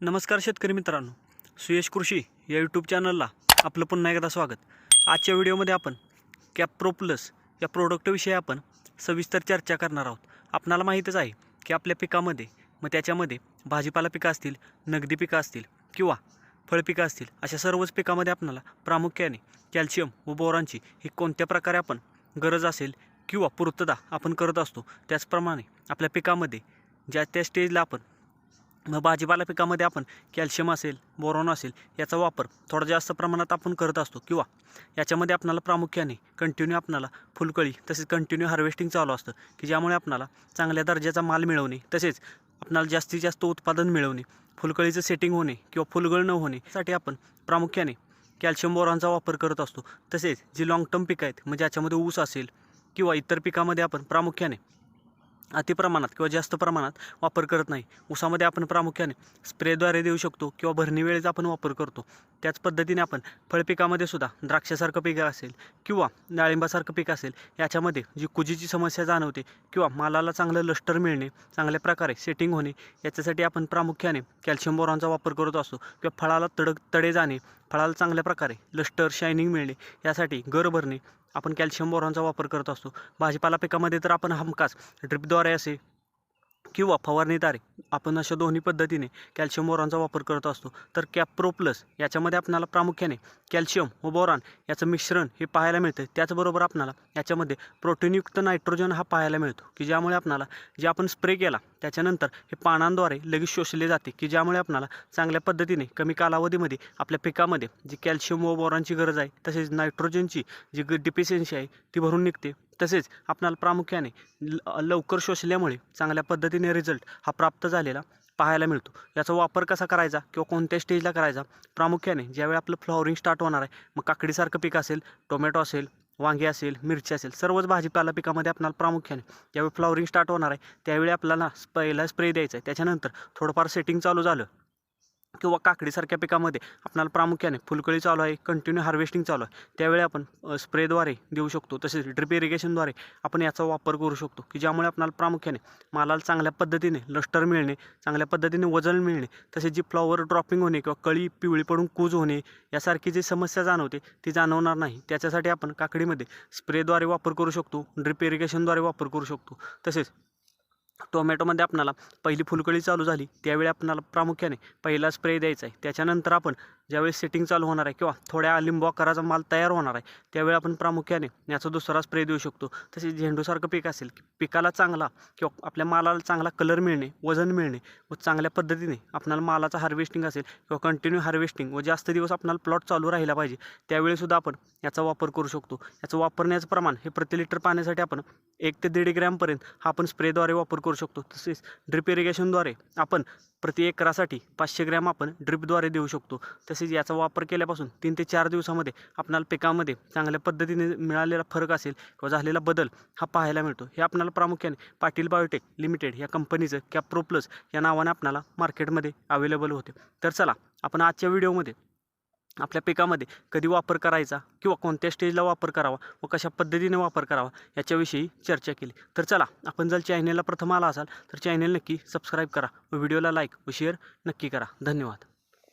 नमस्कार शेतकरी मित्रांनो. सुयश कृषी या यूट्यूब चॅनलला आपलं पुन्हा एकदा स्वागत. आजच्या व्हिडिओमध्ये आपण कॅप्रो प्लस या प्रोडक्टविषयी आपण सविस्तर चर्चा करणार आहोत. आपणाला माहीतच आहे की आपल्या पिकामध्ये मग त्याच्यामध्ये भाजीपाला पिकं असतील नगदी पिकं असतील किंवा फळपिकं असतील अशा सर्वच पिकामध्ये आपणाला प्रामुख्याने कॅल्शियम व बोरांची ही कोणत्या प्रकारे आपण गरज असेल किंवा पूर्तता आपण करत असतो त्याचप्रमाणे आपल्या पिकामध्ये ज्या त्या स्टेजला आपण मग भाजीपाला पिकामध्ये आपण कॅल्शियम असेल बोरॉन असेल याचा वापर थोडा जास्त प्रमाणात आपण करत असतो किंवा याच्यामध्ये आपणाला प्रामुख्याने कंटिन्यू आपणाला फुलकळी तसेच कंटिन्यू हार्वेस्टिंग चालू असतं की ज्यामुळे आपणाला चांगल्या दर्जाचा माल मिळवणे तसेच आपणाला जास्तीत जास्त उत्पादन मिळवणे फुलकळीचं सेटिंग होणे किंवा फुलगळ न होण्यासाठी आपण प्रामुख्याने कॅल्शियम बोरॉनचा वापर करत असतो. तसेच जी लाँग टर्म पिकं आहेत म्हणजे याच्यामध्ये ऊस असेल किंवा इतर पिकामध्ये आपण प्रामुख्याने अतिप्रमाणात किंवा जास्त प्रमाणात वापर करत नाही. ऊसामध्ये आपण प्रामुख्याने स्प्रेद्वारे देऊ शकतो किंवा भरणी वेळेस आपण वापर करतो. त्याच पद्धतीने आपण फळपिकामध्ये सुद्धा द्राक्षासारखं पीक असेल किंवा डाळिंबासारखं पीक असेल याच्यामध्ये जी कुजीची समस्या जाणवते किंवा मालाला चांगलं लष्टर मिळणे चांगल्या प्रकारे सेटिंग होणे याच्यासाठी आपण प्रामुख्याने कॅल्शियम बोरॉनचा वापर करत असतो किंवा फळाला तडक तडे जाणे फळाला चांगल्या प्रकारे लष्टर शायनिंग मिळणे यासाठी गर भरणे आपण कॅल्शियम बोरॉनचा वापर करत असतो. भाजीपाला पिकामध्ये तर आपण हमखास. ड्रिपद्वारे असे किंवा फवारणीद्वारे आपण अशा दोन्ही पद्धतीने कॅल्शियम बोरॉनचा वापर करत असतो. तर कॅप्रो प्लस याच्यामध्ये आपणाला प्रामुख्याने कॅल्शियम व बोरॉन याचं मिश्रण हे पाहायला मिळतं. त्याचबरोबर आपणाला याच्यामध्ये प्रोटीनयुक्त नायट्रोजन हा पाहायला मिळतो. की ज्यामुळे आपणाला जे आपण स्प्रे केला त्याच्यानंतर हे पानांद्वारे लगेच शोषले जाते. की ज्यामुळे आपणाला चांगल्या पद्धतीने कमी कालावधीमध्ये आपल्या पिकामध्ये जी कॅल्शियम व बोरॉनची गरज आहे तसेच नायट्रोजनची जी ग डिफिशियन्सी आहे ती भरून निघते. तसेच आपणाला प्रामुख्याने ल लवकर शोषल्यामुळे चांगल्या पद्धतीने रिझल्ट हा प्राप्त झालेला पाहायला मिळतो. याचा वापर कसा करायचा किंवा कोणत्या स्टेजला करायचा? प्रामुख्याने ज्यावेळी आपलं फ्लॉवरिंग स्टार्ट होणार आहे मग काकडीसारखं पीक असेल टोमॅटो असेल वांगे असेल मिरची असेल सर्वच भाजीपाला पिकामध्ये आपल्याला प्रामुख्याने ज्यावेळी फ्लॉवरिंग स्टार्ट होणार आहे त्यावेळी आपल्याला पहिला स्प्रे द्यायचा आहे. त्याच्यानंतर थोडंफार सेटिंग चालू झालं. किंवा काकडीसारख्या पिकामध्ये आपणाला प्रामुख्याने फुलकळी चालू आहे कंटिन्यू हार्वेस्टिंग चालू आहे. त्यावेळी आपण स्प्रेद्वारे देऊ शकतो. तसेच ड्रिप इरिगेशनद्वारे आपण याचा वापर करू शकतो की ज्यामुळे आपणाला प्रामुख्याने मालाला चांगल्या पद्धतीने लष्टर मिळणे चांगल्या पद्धतीने वजन मिळणे तसेच जी फ्लॉवर ड्रॉपिंग होणे किंवा कळी पिवळी पडून कूज होणे यासारखी जी समस्या जाणवते ती जाणवणार नाही. त्याच्यासाठी आपण काकडीमध्ये स्प्रेद्वारे वापर करू शकतो ड्रिप इरिगेशनद्वारे वापर करू शकतो. तसेच टोमॅटोमध्ये आपणाला पहिली फुलकळी चालू झाली त्यावेळी आपणाला प्रामुख्याने पहिला स्प्रे द्यायचा आहे. त्याच्यानंतर आपण ज्यावेळी सेटिंग चालू होणार आहे किंवा थोड्या लिंबू कराचा माल तयार होणार आहे त्यावेळी आपण प्रामुख्याने याचा दुसरा स्प्रे देऊ शकतो. तसेच झेंडूसारखं पीक असेल पिकाला चांगला किंवा आपल्या मालाला चांगला कलर मिळणे वजन मिळणे व चांगल्या पद्धतीने आपणाला मालाचा हार्वेस्टिंग असेल किंवा कंटिन्यू हार्वेस्टिंग व जास्त दिवस आपल्याला प्लॉट चालू राहिला पाहिजे त्यावेळीसुद्धा आपण याचा वापर करू शकतो. याचं वापरण्याचं प्रमाण हे प्रति लिटर पाण्यासाठी आपण एक ते दीड ग्रॅमपर्यंत हा आपण स्प्रेद्वारे वापर करू करू शकतो. तसेच ड्रिप इरिगेशनद्वारे आपण प्रति एकरासाठी पाचशे ग्रॅम आपण ड्रिपद्वारे देऊ शकतो. तसेच याचा वापर केल्यापासून तीन ते चार दिवसामध्ये आपणाला पिकामध्ये चांगल्या पद्धतीने मिळालेला फरक असेल किंवा झालेला बदल हा पाहायला मिळतो. हे आपणाला प्रामुख्याने पाटील बायोटेक लिमिटेड या कंपनीचं कॅप्रो प्लस या नावाने आपणाला मार्केटमध्ये अवेलेबल होते. तर चला आपण आजच्या व्हिडिओमध्ये आपल्या पिकामध्ये कधी वापर करायचा किंवा कोणत्या स्टेजला वापर करावा व कशा पद्धतीने वापर करावा याच्याविषयी चर्चा केली. तर चला आपण जर चॅनेलला प्रथम आला असाल तर चॅनेल नक्की सबस्क्राईब करा व व्हिडिओला लाईक व शेअर नक्की करा. धन्यवाद.